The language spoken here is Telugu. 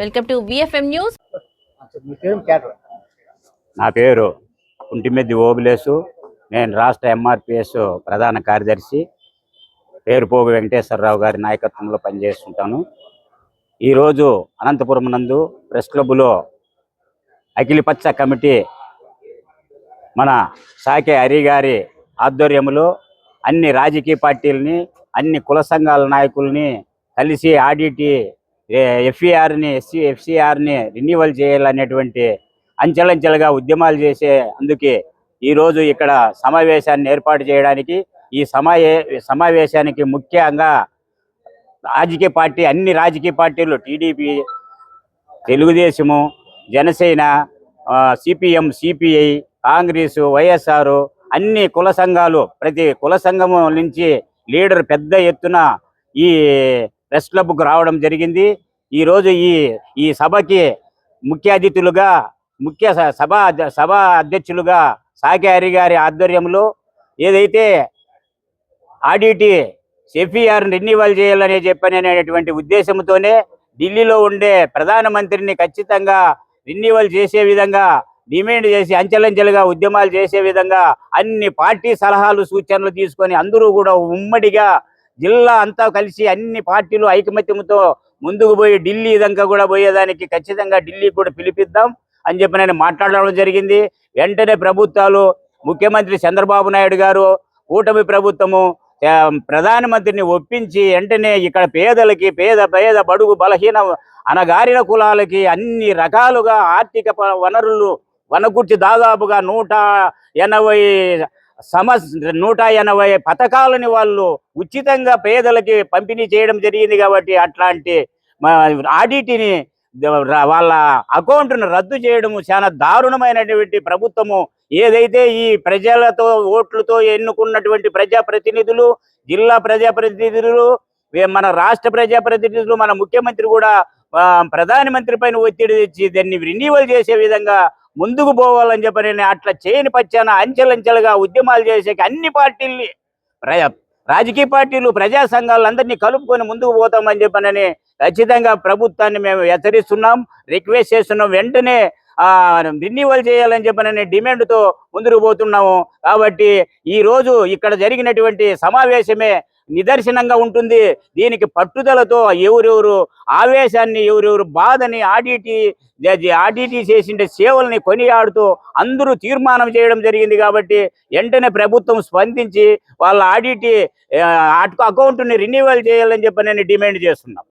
వెల్కమ్ టు విఎఫ్ఎం న్యూస్ నా పేరు కుంటిమెద్ది ఓబులేసు. నేను రాష్ట్ర ఎంఆర్పిఎస్ ప్రధాన కార్యదర్శి. పేరు పోగు వెంకటేశ్వరరావు గారి నాయకత్వంలో పనిచేస్తుంటాను. ఈరోజు అనంతపురం నందు ప్రెస్ క్లబ్లో అఖిలపచ్చ కమిటీ మన సాకే హరి గారి ఆధ్వర్యంలో అన్ని రాజకీయ పార్టీలని అన్ని కుల సంఘాల నాయకుల్ని కలిసి ఆడిటి ఎఫ్ఈఆర్ని ఎస్సీ ఎఫ్సిఆర్ని రెన్యువల్ చేయాలనేటువంటి అంచెలంచెలుగా ఉద్యమాలు చేసే అందుకే ఈరోజు ఇక్కడ సమావేశాన్ని ఏర్పాటు చేయడానికి ఈ సమావే సమావేశానికి ముఖ్యంగా రాజకీయ పార్టీ అన్ని రాజకీయ పార్టీలు TDP Telugu Desam Janasena CPM CPI Congress YSR అన్ని కుల సంఘాలు ప్రతి కుల సంఘము నుంచి లీడర్ పెద్ద ఎత్తున ఈ ప్రెస్ క్లబ్కు రావడం జరిగింది. ఈరోజు ఈ ఈ సభకి ముఖ్య అతిథులుగా ముఖ్య స- సభ సభ అధ్యక్షులుగా సాకే హరి గారి ఆధ్వర్యంలో ఏదైతే ఆడిటి సెఫీఆర్ రెన్యువల్ చేయాలని చెప్పనేటువంటి ఉద్దేశంతోనే ఢిల్లీలో ఉండే ప్రధానమంత్రిని ఖచ్చితంగా రెన్యువల్ చేసే విధంగా డిమాండ్ చేసి అంచెలంచెలుగా ఉద్యమాలు చేసే విధంగా అన్ని పార్టీ సలహాలు సూచనలు తీసుకొని అందరూ కూడా ఉమ్మడిగా జిల్లా అంతా కలిసి అన్ని పార్టీలు ఐకమత్యంతో ముందుకు పోయి ఢిల్లీ దాకా కూడా పోయేదానికి ఖచ్చితంగా ఢిల్లీ కూడా పిలిపిద్దాం అని చెప్పి నేను మాట్లాడడం జరిగింది. వెంటనే ప్రభుత్వాలు ముఖ్యమంత్రి చంద్రబాబు నాయుడు గారు కూటమి ప్రభుత్వము ప్రధానమంత్రిని ఒప్పించి వెంటనే ఇక్కడ పేదలకి పేద పేద బడుగు బలహీన అనగారిన కులాలకి అన్ని రకాలుగా ఆర్థిక వనరులు వనకూర్చి దాదాపుగా నూట ఎనభై సమ నూట ఎనభై పథకాలని వాళ్ళు ఉచితంగా పేదలకి పంపిణీ చేయడం జరిగింది కాబట్టి అట్లాంటి ఆడిటిని వాళ్ళ అకౌంట్ను రద్దు చేయడము చాలా దారుణమైనటువంటి ప్రభుత్వము. ఏదైతే ఈ ప్రజలతో ఓట్లతో ఎన్నుకున్నటువంటి ప్రజాప్రతినిధులు జిల్లా ప్రజాప్రతినిధులు మన రాష్ట్ర ప్రజాప్రతినిధులు మన ముఖ్యమంత్రి కూడా ప్రధానమంత్రి పైన ఒత్తిడి తెచ్చి దాన్ని రెన్యువల్ చేసే విధంగా ముందుకు పోవాలని చెప్పి నేను అట్లా చేయని పచ్చాన అంచెలంచెలుగా ఉద్యమాలు చేసే అన్ని పార్టీల్ని రాజకీయ పార్టీలు ప్రజా సంఘాలు అందరినీ కలుపుకొని ముందుకు పోతామని చెప్పనని ఖచ్చితంగా ప్రభుత్వాన్ని మేము హెచ్చరిస్తున్నాం. రిక్వెస్ట్ చేస్తున్నాం. వెంటనే ఆ చేయాలని చెప్పనని డిమాండ్తో ముందుకు పోతున్నాము. కాబట్టి ఈ రోజు ఇక్కడ జరిగినటువంటి సమావేశమే నిదర్శనంగా ఉంటుంది. దీనికి పట్టుదలతో ఎవరెవరు ఆవేశాన్ని ఎవరెవరు బాధని ఆడిటి ఆడిటి చేసిన సేవల్ని కొనియాడుతూ అందరూ తీర్మానం చేయడం జరిగింది కాబట్టి వెంటనే ప్రభుత్వం స్పందించి వాళ్ళ ఆడిటి అకౌంట్ని రిన్యూవల్ చేయాలని చెప్పి నేను డిమాండ్ చేస్తున్నాం